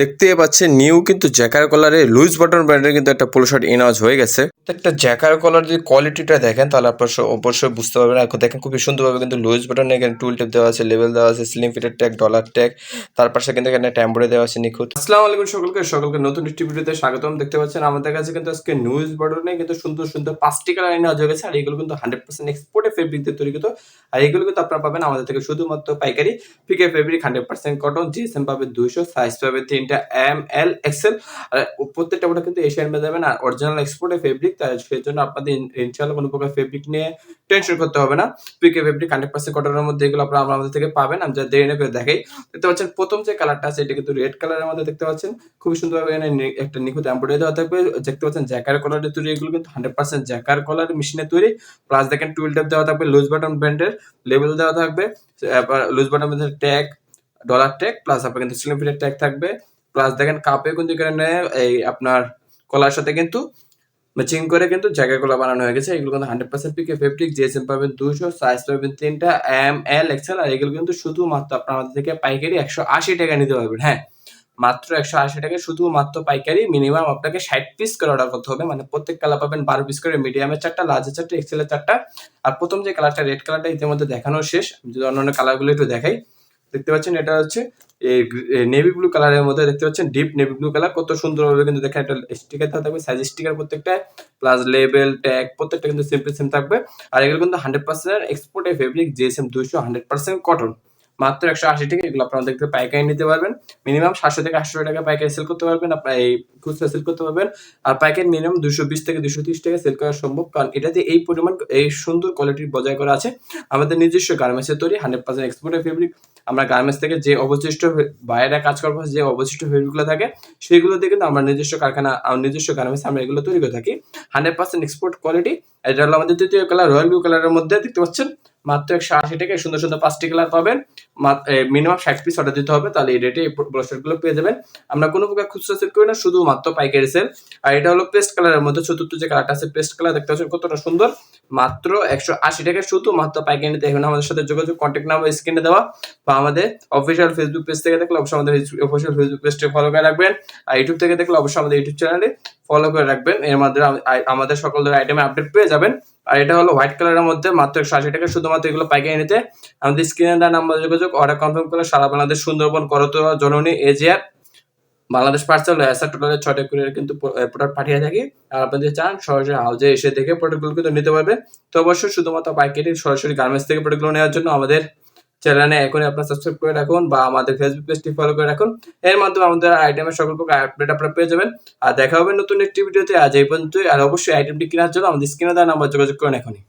দেখতে পাচ্ছেন নিউ কিন্তু জ্যাকার কলারে লুজ বাটন ব্র্যান্ডের কিন্তু একটা পোলো শার্ট ইনআউজ হয়ে গেছে। একটা জ্যাকার কলার যদি কোয়ালিটিটা দেখেন, তাহলে আপনার অবশ্যই বুঝতে পারবেন। এখন দেখেন খুবই সুন্দরভাবে কিন্তু লুজ বাটন এখানে টুল টেপ দেওয়া আছে লেভেল দেওয়া আছে স্লিম ফিটের ট্যাগ ডলার ট্যাগ তার পাশে কিন্তু এখানে ট্যাম্বরে দেওয়া আছে, নিখুঁত। আসসালামু আলাইকুম সকলকে সকলকে নতুন একটি ভিডিওতে স্বাগতম। দেখতে পাচ্ছেন, আমাদের কাছে কিন্তু আজকে নিউজ বাটনে কিন্তু সুন্দর সুন্দর পাঁচটি কালার ইনআউজ হয়ে গেছে, আর এগুলো কিন্তু হান্ড্রেড পার্সেন্ট এক্সপোর্টের ফেব্রিক দিয়ে তৈরি কিন্তু আর এগুলো কিন্তু আপনারা পাবেন আমাদের থেকে শুধুমাত্র পাইকারি PK fabric hundred percent cotton GSM পাবে দুইশো সাইজ পাবে তিনটা এম এল এক্সেল। প্রত্যেকটা প্রোডাক্ট কিন্তু এশিয়ান মে যাবেন আর অরিজিনাল এক্সপোর্টের ফেব্রিক তাই সেই জন্য আপনাদের ইন- ইনশাআল্লাহ কোনো প্রকার ফেব্রিক নিয়ে টেনশন করতে হবে না। পিকে ফেব্রিক হান্ড্রেড পার্সেন্ট কটনের মধ্যে এগুলো আপনারা আমাদের থেকে পাবেন। আমি যা দেরি করে দেখাই। দেখতে পাচ্ছেন প্রথম যে কালারটা আছে, এটা কিন্তু রেড কালারের মধ্যে দেখতে পাচ্ছেন। খুবই সুন্দরভাবে এখানে একটা নিখুঁত এমব্রয়ডারি দেওয়া থাকবে। দেখতে পাচ্ছেন জ্যাকার কলারের তৈরি এগুলো কিন্তু হান্ড্রেড পার্সেন্ট জ্যাকার কলার মেশিনে তৈরি। প্লাস দেখেন টুল টেপ দেওয়া থাকবে লুজ বাটন ব্র্যান্ডের লেবেল দেওয়া থাকবে। Loose button tag dollar tag plus আপনার কিন্তু স্লিম ফিটের ট্যাগ থাকবে প্লাস দেখেন কাপে কিন্তু এখানে এই আপনার কলার সাথে কিন্তু ম্যাচিং করে কিন্তু জায়গাগুলো বানানো হয়ে গেছে। এগুলো কিন্তু hundred percent PK fabric GSM পাবেন দুশো সাইজ পাবেন তিনটা এম এল এক্সেল আর এগুলো কিন্তু শুধুমাত্র আপনার আমাদের থেকে পাইকারি একশো আশি টাকা নিতে পারবেন হ্যাঁ। মাত্র একশো আশি টাকা শুধুমাত্র পাইকারি মিনিমাম আপনাকে ষাট পিস করে অর্ডার করতে হবে মানে প্রত্যেক কালার পাবেন বারো পিস করে মিডিয়ামের চারটা লার্জের চারটা এক্সেলের চারটা। আর প্রথম যে কালারটা রেড কালারটা ইতিমধ্যে দেখানো শেষ। যদি অন্যান্য কালারগুলো একটু দেখাই দেখতে পাচ্ছেন, এটা হচ্ছে নেভি ব্লু কালারের মধ্যে দেখতে পাচ্ছেন ডিপ নেভি ব্লু কালার কত সুন্দরভাবে কিন্তু দেখেন একটা স্টিকার দেওয়া থাকবে সাইজ স্টিকার প্রত্যেকটা প্লাস লেবেল ট্যাগ প্রত্যেকটা কিন্তু সিম্পল সেম থাকবে। আর এগুলো কিন্তু হান্ড্রেড পার্সেন্ট এক্সপোর্টের ফেব্রিক জিএসএম দুইশো হান্ড্রেড পার্সেন্ট কটন মাত্র একশো আশি টাকা, এগুলো আপনারা দেখতে পাইকারি নিতে পারবেন। মিনিমাম সাতশো থেকে আটশো টাকা পাইকারি সেল করতে পারবেন আপনার এই খুচরা সেল করতে পারবেন। আর পাইকারি মিনিমাম দুশো বিশ থেকে দুশো তিরিশ টাকা সেল করা সম্ভব, কারণ এটাতে এই পরিমাণ, এই সুন্দর কোয়ালিটির বজায় করা আছে। আমাদের নিজস্ব গার্মেন্টসের তৈরি হান্ড্রেড পার্সেন্ট এক্সপোর্টের ফেব্রিক আমরা গার্মেন্টস থেকে যে অবশিষ্ট বাইরে কাজ পর যে অবশিষ্ট ফেব্রিকগুলো থাকে, সেগুলো দিয়ে কিন্তু আমরা নিজস্ব কারখানা নিজস্ব গার্মেন্টস আমরা এগুলো তৈরি করে থাকি। হান্ড্রেড পার্সেন্ট এক্সপোর্ট কোয়ালিটি এটা হলো আমাদের তৃতীয় কালার রয়্যাল ব্লু কালারের মধ্যে, দেখতে পাচ্ছেন? মাত্র একশো আশি টাকায় সুন্দর সুন্দর পাঁচটি কালার পাবেন। মিনিমাম ষাট পিস অর্ডার দিতে হবে, তাহলে এই রেটে এই ব্রশারগুলো পেয়ে যাবেন। আমরা কোনো প্রকার খুচরা সেল করি না, শুধুমাত্র পাইকারি সেল আর এটা হলো পেস্ট কালারের মধ্যে চতুর্থ যে কালারটা আছে পেস্ট কালার দেখতে পাচ্ছেন কতটা সুন্দর। মাত্র একশো আশি টাকায় শুধু মাত্র পাইকারি এখন আমাদের সাথে যোগাযোগ কন্ট্যাক্ট নাম্বার স্ক্রিনে দেওয়া। বা আমাদের অফিসিয়াল ফেসবুক পেজ থেকে দেখলে অবশ্যই আমাদের অফিসিয়াল ফেসবুক পেজটি ফলো করে রাখবেন। আর ইউটিউব থেকে দেখলে অবশ্যই আমাদের ইউটিউব চ্যানেলে ফলো করে রাখবেন। এর মাধ্যমে আমাদের সকল ধরনের আইটেমের আপডেট পেয়ে যাবেন। আর এটা হলো হোয়াইট কালারের মধ্যে মাত্র একশো আশি টাকা। শুধুমাত্র এগুলো পাইকারি নিতে। আমাদের স্ক্রিনে দেওয়া নাম্বার যোগাযোগ অর্ডার কনফার্ম করে সারা বাংলাদেশ, সুন্দরবন, করতোয়া, জননী এজিয়ার বাংলাদেশ পার্সেল এসআর টোটালের ছয়টা কুরিয়ার কিন্তু প্রোডাক্ট পাঠিয়ে থাকি। আর আপনাদের চান সরাসরি হাউজে এসে দেখে প্রোডাক্টগুলো কিন্তু নিতে পারবে তো অবশ্যই শুধুমাত্র পাইকারি সরাসরি গার্মেন্টস থেকে প্রোডাক্টগুলো নেওয়ার জন্য আমাদের চ্যানেলে এখনই আপনার সাবস্ক্রাইব করে রাখুন বা আমাদের ফেসবুক পেজটি ফলো করে রাখুন। এর মাধ্যমে আমাদের আইটেমের সকল প্রকার আপডেট আপনারা পেয়ে যাবেন। আর দেখা হবে নতুন একটি ভিডিওতে আজ এই পর্যন্তই। আর অবশ্যই আইটেমটি কেনার জন্য আমাদের স্ক্রিনে দেওয়া নাম্বার যোগাযোগ করেন এখনই।